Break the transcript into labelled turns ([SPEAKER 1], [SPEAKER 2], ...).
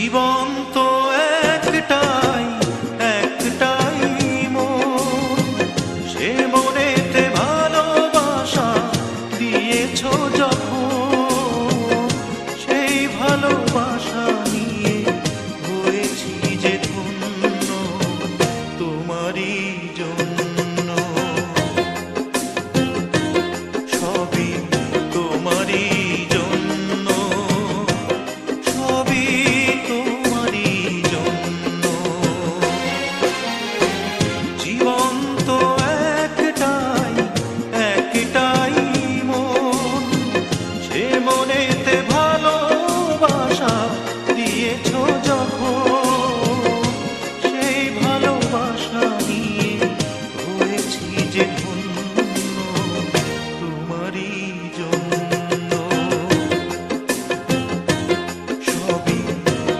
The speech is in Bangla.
[SPEAKER 1] জীবন তো একটাই একটাই মন। সে মনেতে ভালোবাসা দিয়েছ যখন সেই ভালো